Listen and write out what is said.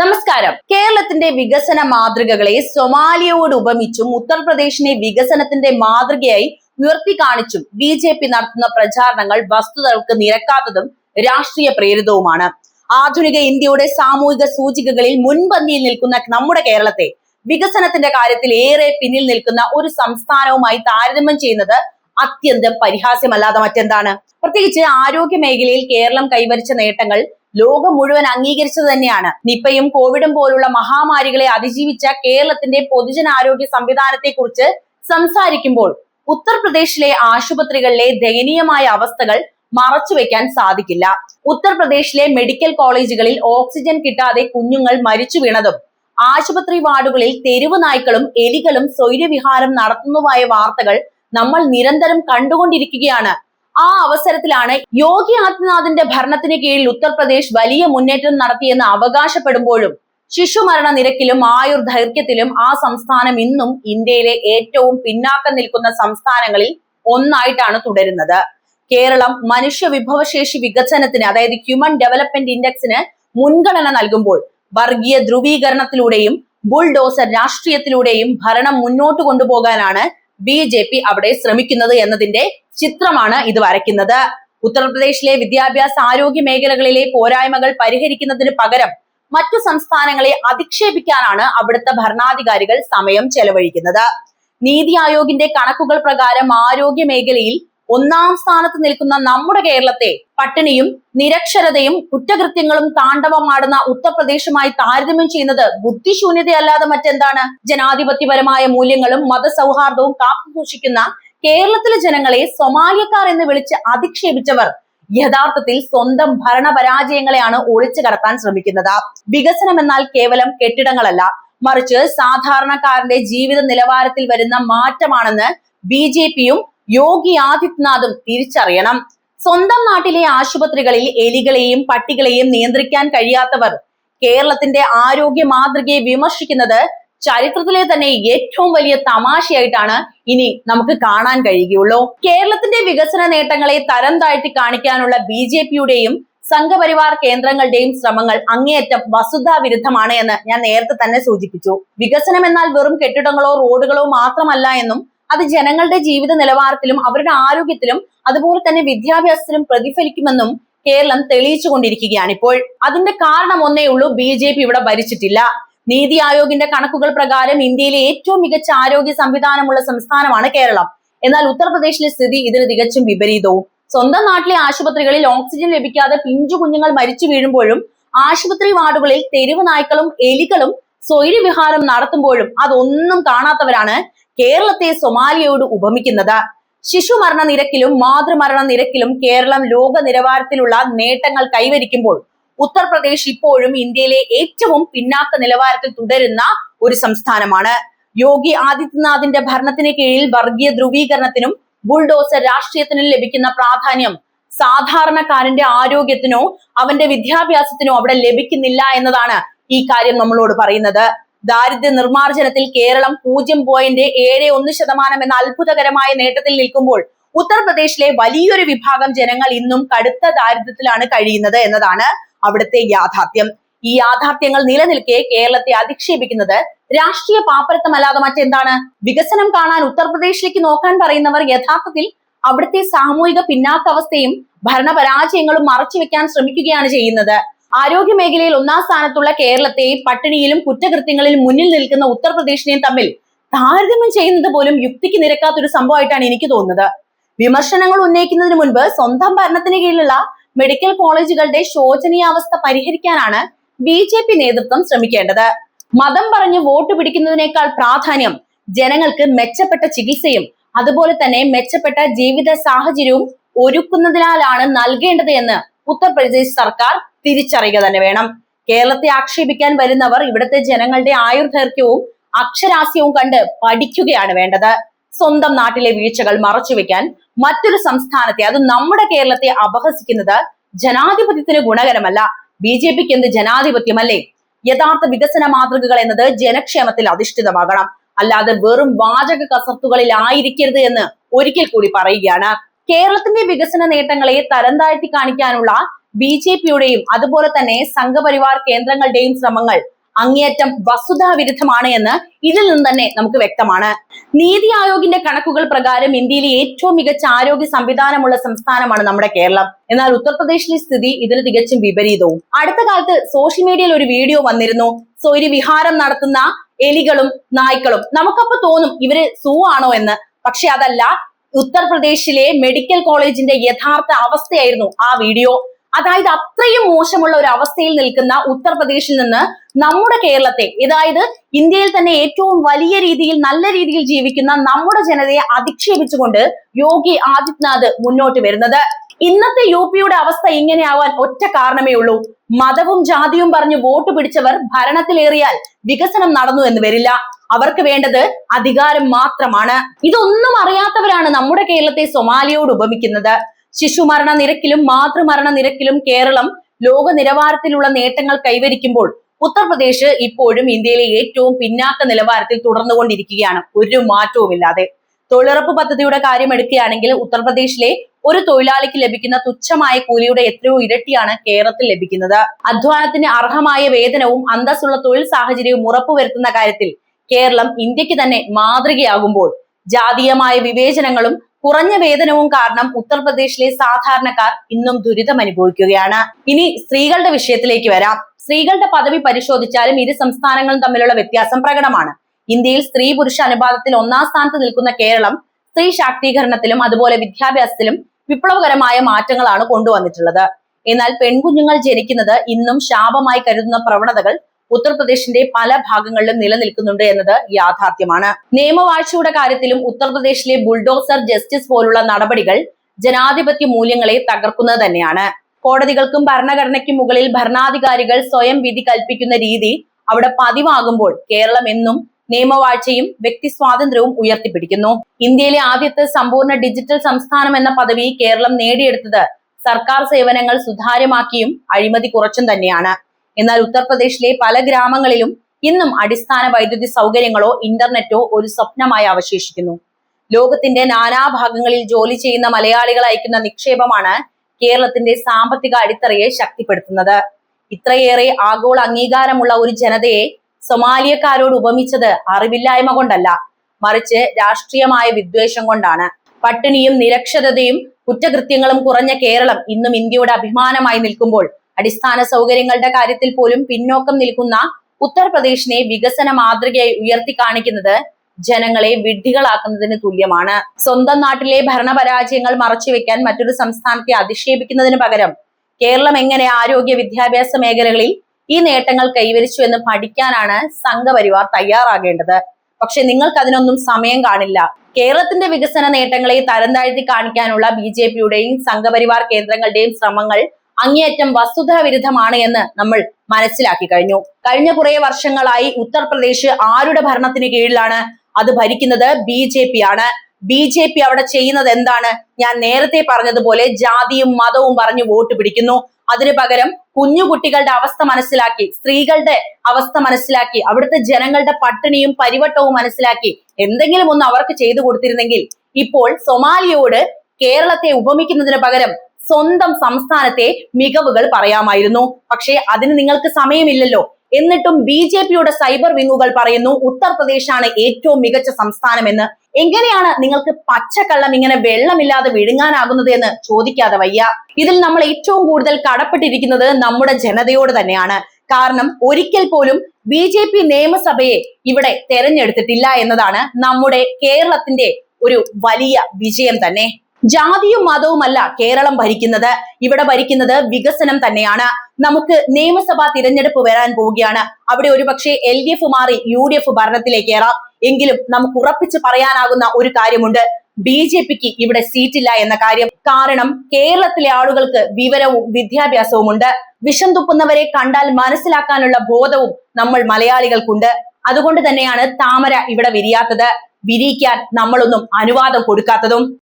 നമസ്കാരം. കേരളത്തിന്റെ വികസന മാതൃകകളെ സൊമാലിയയോട് ഉപമിച്ചും ഉത്തർപ്രദേശിനെ വികസനത്തിന്റെ മാതൃകയായി ഉയർത്തി കാണിച്ചും ബി ജെ പി നടത്തുന്ന പ്രചാരണങ്ങൾ വസ്തുതകൾക്ക് നിരക്കാത്തതും രാഷ്ട്രീയ പ്രേരിതവുമാണ്. ആധുനിക ഇന്ത്യയുടെ സാമൂഹിക സൂചികകളിൽ മുൻപന്തിയിൽ നിൽക്കുന്ന നമ്മുടെ കേരളത്തെ വികസനത്തിന്റെ കാര്യത്തിൽ ഏറെ പിന്നിൽ നിൽക്കുന്ന ഒരു സംസ്ഥാനവുമായി താരതമ്യം ചെയ്യുന്നത് അത്യന്തം പരിഹാസ്യമല്ലാതെ മറ്റെന്താണ്? പ്രത്യേകിച്ച് ആരോഗ്യ മേഖലയിൽ കേരളം കൈവരിച്ച നേട്ടങ്ങൾ ലോകം മുഴുവൻ അംഗീകരിച്ചത് തന്നെയാണ്. നിപ്പയും കോവിഡും പോലുള്ള മഹാമാരികളെ അതിജീവിച്ച കേരളത്തിന്റെ പൊതുജനാരോഗ്യ സംവിധാനത്തെ കുറിച്ച് സംസാരിക്കുമ്പോൾ ഉത്തർപ്രദേശിലെ ആശുപത്രികളിലെ ദയനീയമായ അവസ്ഥകൾ മറച്ചു മറച്ചുവെക്കാൻ സാധിക്കില്ല. ഉത്തർപ്രദേശിലെ മെഡിക്കൽ കോളേജുകളിൽ ഓക്സിജൻ കിട്ടാതെ കുഞ്ഞുങ്ങൾ മരിച്ചു വീണതും ആശുപത്രി വാർഡുകളിൽ തെരുവ് നായ്ക്കളും എലികളും സ്വൈര്യവിഹാരം നടത്തുന്നതുമായ വാർത്തകൾ നമ്മൾ നിരന്തരം കണ്ടുകൊണ്ടിരിക്കുകയാണ്. ആ അവസരത്തിലാണ് യോഗി ആദിത്യനാഥിന്റെ ഭരണത്തിന് കീഴിൽ ഉത്തർപ്രദേശ് വലിയ മുന്നേറ്റം നടത്തിയെന്ന് അവകാശപ്പെടുമ്പോഴും ശിശുമരണ നിരക്കിലും ആയുർ ദൈർഘ്യത്തിലും ആ സംസ്ഥാനം ഇന്നും ഇന്ത്യയിലെ ഏറ്റവും പിന്നാക്കം നിൽക്കുന്ന സംസ്ഥാനങ്ങളിൽ ഒന്നായിട്ടാണ് തുടരുന്നത്. കേരളം മനുഷ്യ വിഭവശേഷി വികസനത്തിന് അതായത് ഹ്യൂമൻ ഡെവലപ്മെന്റ് ഇൻഡെക്സിന് മുൻഗണന നൽകുമ്പോൾ വർഗീയ ധ്രുവീകരണത്തിലൂടെയും ബുൾഡോസർ രാഷ്ട്രീയത്തിലൂടെയും ഭരണം മുന്നോട്ട് കൊണ്ടുപോകാനാണ് ബി ജെ പി അവിടെ ശ്രമിക്കുന്നത് എന്നതിന്റെ ചിത്രമാണ് ഇത് വരയ്ക്കുന്നത്. ഉത്തർപ്രദേശിലെ വിദ്യാഭ്യാസ ആരോഗ്യ മേഖലകളിലെ പോരായ്മകൾ പരിഹരിക്കുന്നതിന് പകരം മറ്റു സംസ്ഥാനങ്ങളെ അധിക്ഷേപിക്കാനാണ് അവിടുത്തെ ഭരണാധികാരികൾ സമയം ചെലവഴിക്കുന്നത്. നീതി ആയോഗിന്റെ കണക്കുകൾ പ്രകാരം ആരോഗ്യ മേഖലയിൽ ഒന്നാം സ്ഥാനത്ത് നിൽക്കുന്ന നമ്മുടെ കേരളത്തെ പട്ടിണിയും നിരക്ഷരതയും കുറ്റകൃത്യങ്ങളും താണ്ഡവമാടുന്ന ഉത്തർപ്രദേശുമായി താരതമ്യം ചെയ്യുന്നത് ബുദ്ധിശൂന്യതയല്ലാതെ മറ്റെന്താണ്? ജനാധിപത്യപരമായ മൂല്യങ്ങളും മതസൗഹാർദ്ദവും കാത്തുസൂക്ഷിക്കുന്ന കേരളത്തിലെ ജനങ്ങളെ സൊമാലിയക്കാർ എന്ന് വിളിച്ച് അധിക്ഷേപിച്ചവർ യഥാർത്ഥത്തിൽ സ്വന്തം ഭരണപരാജയങ്ങളെയാണ് ഒളിച്ചു കടത്താൻ ശ്രമിക്കുന്നത്. വികസനം എന്നാൽ കേവലം കെട്ടിടങ്ങളല്ല. മറിച്ച് സാധാരണക്കാരന്റെ ജീവിത നിലവാരത്തിൽ വരുന്ന മാറ്റമാണെന്ന് ബി ജെ പിയും യോഗി ആദിത്യനാഥും തിരിച്ചറിയണം. സ്വന്തം നാട്ടിലെ ആശുപത്രികളിൽ എലികളെയും പട്ടികളെയും നിയന്ത്രിക്കാൻ കഴിയാത്തവർ കേരളത്തിന്റെ ആരോഗ്യ മാതൃകയെ വിമർശിക്കുന്നത് ചരിത്രത്തിലെ തന്നെ ഏറ്റവും വലിയ തമാശയായിട്ടാണ് ഇനി നമുക്ക് കാണാൻ കഴിയുകയുള്ളൂ. കേരളത്തിന്റെ വികസന നേട്ടങ്ങളെ തരം താഴ്ത്തി കാണിക്കാനുള്ള ബി ജെ പിയുടെയും സംഘപരിവാർ കേന്ദ്രങ്ങളുടെയും ശ്രമങ്ങൾ അങ്ങേയറ്റം വസുധാ വിരുദ്ധമാണ് എന്ന് ഞാൻ നേരത്തെ തന്നെ സൂചിപ്പിച്ചു. വികസനം എന്നാൽ വെറും കെട്ടിടങ്ങളോ റോഡുകളോ മാത്രമല്ല എന്നും അത് ജനങ്ങളുടെ ജീവിത നിലവാരത്തിലും അവരുടെ ആരോഗ്യത്തിലും അതുപോലെ തന്നെ വിദ്യാഭ്യാസത്തിലും പ്രതിഫലിക്കുമെന്നും കേരളം തെളിയിച്ചുകൊണ്ടിരിക്കുകയാണ് ഇപ്പോൾ. അതിന്റെ കാരണം ഒന്നേ ഉള്ളൂ ബി ഇവിടെ ഭരിച്ചിട്ടില്ല. നീതി ആയോഗിന്റെ കണക്കുകൾ പ്രകാരം ഇന്ത്യയിലെ ഏറ്റവും മികച്ച ആരോഗ്യ സംവിധാനമുള്ള സംസ്ഥാനമാണ് കേരളം. എന്നാൽ ഉത്തർപ്രദേശിലെ സ്ഥിതി ഇതിന് തികച്ചും വിപരീതവും. സ്വന്തം നാട്ടിലെ ആശുപത്രികളിൽ ഓക്സിജൻ ലഭിക്കാതെ പിഞ്ചു കുഞ്ഞുങ്ങൾ മരിച്ചു വീഴുമ്പോഴും ആശുപത്രി വാർഡുകളിൽ തെരുവ് നായ്ക്കളും എലികളും സ്വൈര്യവിഹാരം നടത്തുമ്പോഴും അതൊന്നും കാണാത്തവരാണ് കേരളത്തെ സൊമാലിയയോട് ഉപമിക്കുന്നത്. ശിശു മരണ നിരക്കിലും മാതൃമരണ നിരക്കിലും കേരളം ലോക നിലവാരത്തിലുള്ള നേട്ടങ്ങൾ കൈവരിക്കുമ്പോൾ ഉത്തർപ്രദേശ് ഇപ്പോഴും ഇന്ത്യയിലെ ഏറ്റവും പിന്നാക്ക നിലവാരത്തിൽ തുടരുന്ന ഒരു സംസ്ഥാനമാണ്. യോഗി ആദിത്യനാഥിന്റെ ഭരണത്തിന് കീഴിൽ വർഗീയ ധ്രുവീകരണത്തിനും ബുൾഡോസർ രാഷ്ട്രീയത്തിനും ലഭിക്കുന്ന പ്രാധാന്യം സാധാരണക്കാരന്റെ ആരോഗ്യത്തിനോ അവന്റെ വിദ്യാഭ്യാസത്തിനോ അവിടെ ലഭിക്കുന്നില്ല എന്നതാണ് ഈ കാര്യം നമ്മളോട് പറയുന്നത്. ദാരിദ്ര്യ നിർമ്മാർജനത്തിൽ കേരളം പൂജ്യം പോയിന്റ് ഏഴ് ഒന്ന് ശതമാനം എന്ന അത്ഭുതകരമായ നേട്ടത്തിൽ നിൽക്കുമ്പോൾ ഉത്തർപ്രദേശിലെ വലിയൊരു വിഭാഗം ജനങ്ങൾ ഇന്നും കടുത്ത ദാരിദ്ര്യത്തിലാണ് കഴിയുന്നത് എന്നതാണ് അവിടുത്തെ യാഥാർത്ഥ്യം. ഈ യാഥാർത്ഥ്യങ്ങൾ നിലനിൽക്കെ കേരളത്തെ അധിക്ഷേപിക്കുന്നത് രാഷ്ട്രീയ പാപ്പരത്തമല്ലാതെ മറ്റെന്താണ്? വികസനം കാണാൻ ഉത്തർപ്രദേശിലേക്ക് നോക്കാൻ പറയുന്നവർ യഥാർത്ഥത്തിൽ അവിടുത്തെ സാമൂഹിക പിന്നാക്കാവസ്ഥയും ഭരണപരാജയങ്ങളും മറച്ചുവെക്കാൻ ശ്രമിക്കുകയാണ് ചെയ്യുന്നത്. ആരോഗ്യ മേഖലയിൽ ഒന്നാം സ്ഥാനത്തുള്ള കേരളത്തെയും പട്ടിണിയിലും കുറ്റകൃത്യങ്ങളിലും മുന്നിൽ നിൽക്കുന്ന ഉത്തർപ്രദേശിനെയും തമ്മിൽ താരതമ്യം ചെയ്യുന്നത് പോലും യുക്തിക്ക് നിരക്കാത്തൊരു സംഭവമായിട്ടാണ് എനിക്ക് തോന്നുന്നത്. വിമർശനങ്ങൾ ഉന്നയിക്കുന്നതിന് മുൻപ് സ്വന്തം ഭരണത്തിന് കീഴിലുള്ള മെഡിക്കൽ കോളേജുകളുടെ ശോചനീയാവസ്ഥ പരിഹരിക്കാനാണ് ബി ജെ പി നേതൃത്വം ശ്രമിക്കേണ്ടത്. മതം പറഞ്ഞ് വോട്ട് പിടിക്കുന്നതിനേക്കാൾ പ്രാധാന്യം ജനങ്ങൾക്ക് മെച്ചപ്പെട്ട ചികിത്സയും അതുപോലെ തന്നെ മെച്ചപ്പെട്ട ജീവിത സാഹചര്യവും ഒരുക്കുന്നതിനാലാണ് നൽകേണ്ടത് എന്ന് ഉത്തർപ്രദേശ് സർക്കാർ തിരിച്ചറിയുക തന്നെ വേണം. കേരളത്തെ ആക്ഷേപിക്കാൻ വരുന്നവർ ഇവിടുത്തെ ജനങ്ങളുടെ ആയുർദൈർഘ്യവും അക്ഷരാസ്യവും കണ്ട് പഠിക്കുകയാണ് വേണ്ടത്. സ്വന്തം നാട്ടിലെ വീഴ്ചകൾ മറച്ചുവെക്കാൻ മറ്റൊരു സംസ്ഥാനത്തെ അത് നമ്മുടെ കേരളത്തെ അപഹസിക്കുന്നത് ജനാധിപത്യത്തിന് ഗുണകരമല്ല. ബി ജെ പിക്ക് എന്ത് ജനാധിപത്യമല്ലേ? യഥാർത്ഥ വികസന മാതൃകകൾ എന്നത് ജനക്ഷേമത്തിൽ അധിഷ്ഠിതമാകണം. അല്ലാതെ വെറും വാചക കസർത്തുകളിൽ ആയിരിക്കരുത് എന്ന് ഒരിക്കൽ കൂടി പറയുകയാണ്. കേരളത്തിന്റെ വികസന നേട്ടങ്ങളെ തരം താഴ്ത്തി കാണിക്കാനുള്ള ബി ജെ പിയുടെയും അതുപോലെ തന്നെ സംഘപരിവാർ കേന്ദ്രങ്ങളുടെയും ശ്രമങ്ങൾ അങ്ങേയറ്റം വസ്തുതാവിരുദ്ധമാണ് എന്ന് ഇതിൽ നിന്ന് തന്നെ നമുക്ക് വ്യക്തമാണ്. നീതി ആയോഗിന്റെ കണക്കുകൾ പ്രകാരം ഇന്ത്യയിലെ ഏറ്റവും മികച്ച ആരോഗ്യ സംവിധാനമുള്ള സംസ്ഥാനമാണ് നമ്മുടെ കേരളം. എന്നാൽ ഉത്തർപ്രദേശിലെ സ്ഥിതി ഇതിന് തികച്ചും വിപരീതവും. അടുത്ത കാലത്ത് സോഷ്യൽ മീഡിയയിൽ ഒരു വീഡിയോ വന്നിരുന്നു. സോ ഒരു വിഹാരം നടത്തുന്ന എലികളും നായ്ക്കളും. നമുക്കപ്പോ തോന്നും ഇവർ സൂ ആണോ എന്ന്. പക്ഷെ അതല്ല. ഉത്തർപ്രദേശിലെ മെഡിക്കൽ കോളേജിന്റെ യഥാർത്ഥ അവസ്ഥയായിരുന്നു ആ വീഡിയോ അതായത് അത്രയും മോശമുള്ള ഒരു അവസ്ഥയിൽ നിൽക്കുന്ന ഉത്തർപ്രദേശിൽ നിന്ന് നമ്മുടെ കേരളത്തെ അതായത് ഇന്ത്യയിൽ തന്നെ ഏറ്റവും വലിയ രീതിയിൽ നല്ല രീതിയിൽ ജീവിക്കുന്ന നമ്മുടെ ജനതയെ അധിക്ഷേപിച്ചുകൊണ്ട് യോഗി ആദിത്യനാഥ് മുന്നോട്ട് വരുന്നത്. ഇന്നത്തെ യു പിയുടെ അവസ്ഥ ഇങ്ങനെയാവാൻ ഒറ്റ കാരണമേ ഉള്ളൂ. മതവും ജാതിയും പറഞ്ഞ് വോട്ട് പിടിച്ചവർ ഭരണത്തിലേറിയാൽ വികസനം നടന്നു എന്ന് വരില്ല. അവർക്ക് വേണ്ടത് അധികാരം മാത്രമാണ്. ഇതൊന്നും അറിയാത്തവരാണ് നമ്മുടെ കേരളത്തെ സൊമാലിയോട് ഉപമിക്കുന്നത്. ശിശുമരണ നിരക്കിലും മാതൃമരണ നിരക്കിലും കേരളം ലോക നിലവാരത്തിലുള്ള നേട്ടങ്ങൾ കൈവരിക്കുമ്പോൾ ഉത്തർപ്രദേശ് ഇപ്പോഴും ഇന്ത്യയിലെ ഏറ്റവും പിന്നാക്ക നിലവാരത്തിൽ തുടർന്നുകൊണ്ടിരിക്കുകയാണ്. ഒരു മാറ്റവുമില്ലാതെ. തൊഴിലുറപ്പ് പദ്ധതിയുടെ കാര്യം എടുക്കുകയാണെങ്കിൽ ഉത്തർപ്രദേശിലെ ഒരു തൊഴിലാളിക്ക് ലഭിക്കുന്ന തുച്ഛമായ കൂലിയുടെ എത്രയോ ഇരട്ടിയാണ് കേരളത്തിൽ ലഭിക്കുന്നത്. അധ്വാനത്തിന് അർഹമായ വേതനവും അന്തസ്സുള്ള തൊഴിൽ സാഹചര്യവും ഉറപ്പുവരുത്തുന്ന കാര്യത്തിൽ കേരളം ഇന്ത്യയ്ക്ക് തന്നെ മാതൃകയാകുമ്പോൾ ജാതീയമായ വിവേചനങ്ങളും കുറഞ്ഞ വേതനവും കാരണം ഉത്തർപ്രദേശിലെ സാധാരണക്കാർ ഇന്നും ദുരിതം അനുഭവിക്കുകയാണ്. ഇനി സ്ത്രീകളുടെ വിഷയത്തിലേക്ക് വരാം. സ്ത്രീകളുടെ പദവി പരിശോധിച്ചാലും ഇരു സംസ്ഥാനങ്ങളും തമ്മിലുള്ള വ്യത്യാസം പ്രകടമാണ്. ഇന്ത്യയിൽ സ്ത്രീ പുരുഷ അനുപാതത്തിൽ ഒന്നാം സ്ഥാനത്ത് നിൽക്കുന്ന കേരളം സ്ത്രീ ശാക്തീകരണത്തിലും അതുപോലെ വിദ്യാഭ്യാസത്തിലും വിപ്ലവകരമായ മാറ്റങ്ങളാണ് കൊണ്ടുവന്നിട്ടുള്ളത്. എന്നാൽ പെൺകുഞ്ഞുങ്ങൾ ജനിക്കുന്നത് ഇന്നും ശാപമായി കരുതുന്ന പ്രവണതകൾ ഉത്തർപ്രദേശിന്റെ പല ഭാഗങ്ങളിലും നിലനിൽക്കുന്നുണ്ട് എന്നത് യാഥാർത്ഥ്യമാണ്. നിയമവാഴ്ചയുടെ കാര്യത്തിലും ഉത്തർപ്രദേശിലെ ബുൾഡോസർ ജസ്റ്റിസ് പോലുള്ള നടപടികൾ ജനാധിപത്യ മൂല്യങ്ങളെ തകർക്കുന്നത് തന്നെയാണ്. കോടതികൾക്കും ഭരണഘടനയ്ക്കും മുകളിൽ ഭരണാധികാരികൾ സ്വയം വിധി കൽപ്പിക്കുന്ന രീതി അവിടെ പതിവാകുമ്പോൾ കേരളം എന്നും നിയമവാഴ്ചയും വ്യക്തി സ്വാതന്ത്ര്യവും ഉയർത്തിപ്പിടിക്കുന്നു. ഇന്ത്യയിലെ ആദ്യത്തെ സമ്പൂർണ ഡിജിറ്റൽ സംസ്ഥാനം എന്ന പദവി കേരളം നേടിയെടുത്തത് സർക്കാർ സേവനങ്ങൾ സുതാര്യമാക്കിയും അഴിമതി കുറച്ചും തന്നെയാണ്. എന്നാൽ ഉത്തർപ്രദേശിലെ പല ഗ്രാമങ്ങളിലും ഇന്നും അടിസ്ഥാന വൈദ്യുതി സൗകര്യങ്ങളോ ഇന്റർനെറ്റോ ഒരു സ്വപ്നമായി അവശേഷിക്കുന്നു. ലോകത്തിന്റെ നാനാഭാഗങ്ങളിൽ ജോലി ചെയ്യുന്ന മലയാളികൾ അയക്കുന്ന നിക്ഷേപമാണ് കേരളത്തിന്റെ സാമ്പത്തിക അടിത്തറയെ ശക്തിപ്പെടുത്തുന്നത്. ഇത്രയേറെ ആഗോള അംഗീകാരമുള്ള ഒരു ജനതയെ സൊമാലിയക്കാരോട് ഉപമിച്ചത് അറിവില്ലായ്മ കൊണ്ടല്ല മറിച്ച് രാഷ്ട്രീയമായ വിദ്വേഷം കൊണ്ടാണ്. പട്ടിണിയും നിരക്ഷരതയും കുറ്റകൃത്യങ്ങളും കുറഞ്ഞ കേരളം ഇന്നും ഇന്ത്യയുടെ അഭിമാനമായി നിൽക്കുമ്പോൾ അടിസ്ഥാന സൗകര്യങ്ങളുടെ കാര്യത്തിൽ പോലും പിന്നോക്കം നിൽക്കുന്ന ഉത്തർപ്രദേശിനെ വികസന മാതൃകയായി ഉയർത്തി കാണിക്കുന്നത് ജനങ്ങളെ വിഡ്ഢികളാക്കുന്നതിന് തുല്യമാണ്. സ്വന്തം നാട്ടിലെ ഭരണപരാജയങ്ങൾ മറച്ചുവെക്കാൻ മറ്റൊരു സംസ്ഥാനത്തെ അധിക്ഷേപിക്കുന്നതിന് പകരം കേരളം എങ്ങനെ ആരോഗ്യ വിദ്യാഭ്യാസ മേഖലകളിൽ ഈ നേട്ടങ്ങൾ കൈവരിച്ചു എന്ന് പഠിക്കാനാണ് സംഘപരിവാർ തയ്യാറാകേണ്ടത്. പക്ഷെ നിങ്ങൾക്ക് അതിനൊന്നും സമയം കാണില്ല. കേരളത്തിന്റെ വികസന നേട്ടങ്ങളെ തരം താഴ്ത്തി കാണിക്കാനുള്ള ബി ജെ പിയുടെയും സംഘപരിവാർ കേന്ദ്രങ്ങളുടെയും ശ്രമങ്ങൾ അങ്ങേയറ്റം വസ്തുതാ വിരുദ്ധമാണ് എന്ന് നമ്മൾ മനസ്സിലാക്കി കഴിഞ്ഞു. കഴിഞ്ഞ കുറെ വർഷങ്ങളായി ഉത്തർപ്രദേശ് ആരുടെ ഭരണത്തിന് കീഴിലാണ്? അത് ഭരിക്കുന്നത് ബി ജെ പി ആണ് ബി ജെ പി അവിടെ ചെയ്യുന്നത് എന്താണ്? ഞാൻ നേരത്തെ പറഞ്ഞതുപോലെ ജാതിയും മതവും പറഞ്ഞു വോട്ട് പിടിക്കുന്നു. അതിനു പകരം കുഞ്ഞുകുട്ടികളുടെ അവസ്ഥ മനസ്സിലാക്കി സ്ത്രീകളുടെ അവസ്ഥ മനസ്സിലാക്കി അവിടുത്തെ ജനങ്ങളുടെ പട്ടിണിയും പരിവട്ടവും മനസ്സിലാക്കി എന്തെങ്കിലും ഒന്ന് അവർക്ക് ചെയ്തു കൊടുത്തിരുന്നെങ്കിൽ ഇപ്പോൾ സൊമാലിയോട് കേരളത്തെ ഉപമിക്കുന്നതിന് പകരം സ്വന്തം സംസ്ഥാനത്തെ മികവുകൾ പറയാമായിരുന്നു. പക്ഷേ അതിന് നിങ്ങൾക്ക് സമയമില്ലല്ലോ. എന്നിട്ടും ബി ജെ പിയുടെ സൈബർ വിങ്ങുകൾ പറയുന്നു ഉത്തർപ്രദേശാണ് ഏറ്റവും മികച്ച സംസ്ഥാനം എന്ന് എങ്ങനെയാണ് നിങ്ങൾക്ക് പച്ചക്കള്ളം ഇങ്ങനെ വെള്ളമില്ലാതെ വിഴുങ്ങാനാകുന്നത് എന്ന് ചോദിക്കാതെ വയ്യ. ഇതിൽ നമ്മൾ ഏറ്റവും കൂടുതൽ കടപ്പെട്ടിരിക്കുന്നത് നമ്മുടെ ജനതയോട് തന്നെയാണ്. കാരണം ഒരിക്കൽ പോലും ബി ജെ പി നിയമസഭയെ ഇവിടെ തെരഞ്ഞെടുത്തിട്ടില്ല എന്നതാണ് നമ്മുടെ കേരളത്തിന്റെ ഒരു വലിയ വിജയം തന്നെ. ജാതിയും മതവുമല്ല കേരളം ഭരിക്കുന്നത്. ഇവിടെ ഭരിക്കുന്നത് വികസനം തന്നെയാണ്. നമുക്ക് നിയമസഭാ തിരഞ്ഞെടുപ്പ് വരാൻ പോവുകയാണ്. അവിടെ ഒരുപക്ഷെ എൽ ഡി എഫ് മാറി യു ഡി എഫ് ഭരണത്തിലേക്ക് ഏറാം. എങ്കിലും നമുക്ക് ഉറപ്പിച്ച് പറയാനാകുന്ന ഒരു കാര്യമുണ്ട്. ബി ജെ പിക്ക് ഇവിടെ സീറ്റില്ല എന്ന കാര്യം. കാരണം കേരളത്തിലെ ആളുകൾക്ക് വിവരവും വിദ്യാഭ്യാസവും ഉണ്ട്. വിഷം തുപ്പുന്നവരെ കണ്ടാൽ മനസ്സിലാക്കാനുള്ള ബോധവും നമ്മൾ മലയാളികൾക്കുണ്ട്. അതുകൊണ്ട് തന്നെയാണ് താമര ഇവിടെ വിരിയാത്തത്. വിരിയിക്കാൻ നമ്മളൊന്നും അനുവാദം കൊടുക്കാത്തതും.